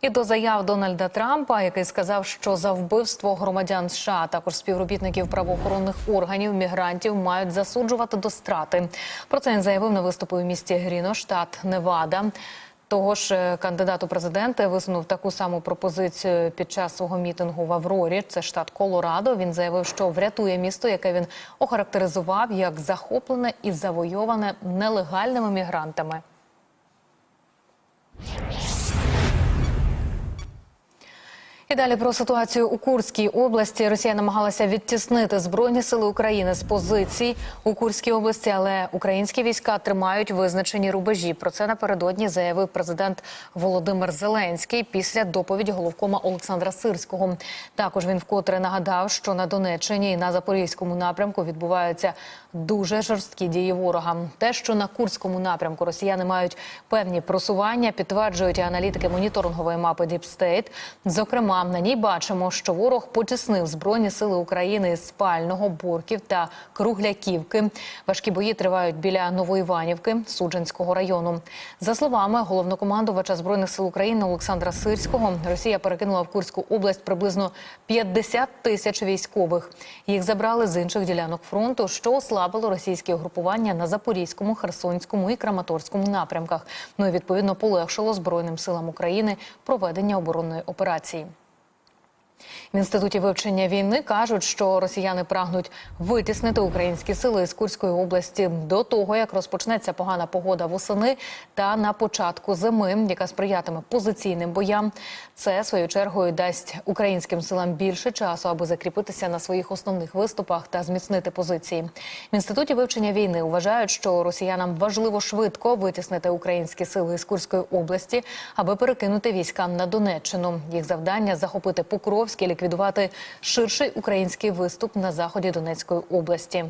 І до заяв Дональда Трампа, який сказав, що за вбивство громадян США, а також співробітників правоохоронних органів, мігрантів мають засуджувати до страти. Про це він заявив на виступі у місті Гріно, штат Невада. Того ж е, кандидат у президенти висунув таку саму пропозицію під час свого мітингу в Аврорі. Це штат Колорадо. Він заявив, що врятує місто, яке він охарактеризував як захоплене і завойоване нелегальними мігрантами. І далі про ситуацію у Курській області. Росія намагалася відтіснити збройні сили України з позицій у Курській області, але українські війська тримають визначені рубежі. Про це напередодні заявив президент Володимир Зеленський після доповіді головкома Олександра Сирського. Також він вкотре нагадав, що на Донеччині і на Запорізькому напрямку відбуваються дуже жорсткі дії ворога. Те, що на Курському напрямку росіяни мають певні просування, підтверджують аналітики моніторингової мапи State. Зокрема, на ній бачимо, що ворог потіснив збройні сили України з спального, Борків та Кругляківки. Важкі бої тривають біля Новоіванівки Суджанського району. За словами головнокомандувача збройних сил України Олександра Сирського, Росія перекинула в Курську область приблизно 50 тисяч військових. Їх забрали з інших ділянок фронту, що ослабило російські угрупування на Запорізькому, Херсонському і Краматорському напрямках. Ну і відповідно полегшило збройним силам України проведення оборонної операції. В інституті вивчення війни кажуть, що росіяни прагнуть витіснити українські сили з Курської області до того, як розпочнеться погана погода восени та на початку зими, яка сприятиме позиційним боям. Це своєю чергою дасть українським силам більше часу, аби закріпитися на своїх основних виступах та зміцнити позиції. В інституті вивчення війни вважають, що росіянам важливо швидко витіснити українські сили з Курської області, аби перекинути військам на Донеччину. Їх завдання захопити Покровськ і ліквідувати ширший український виступ на заході Донецької області.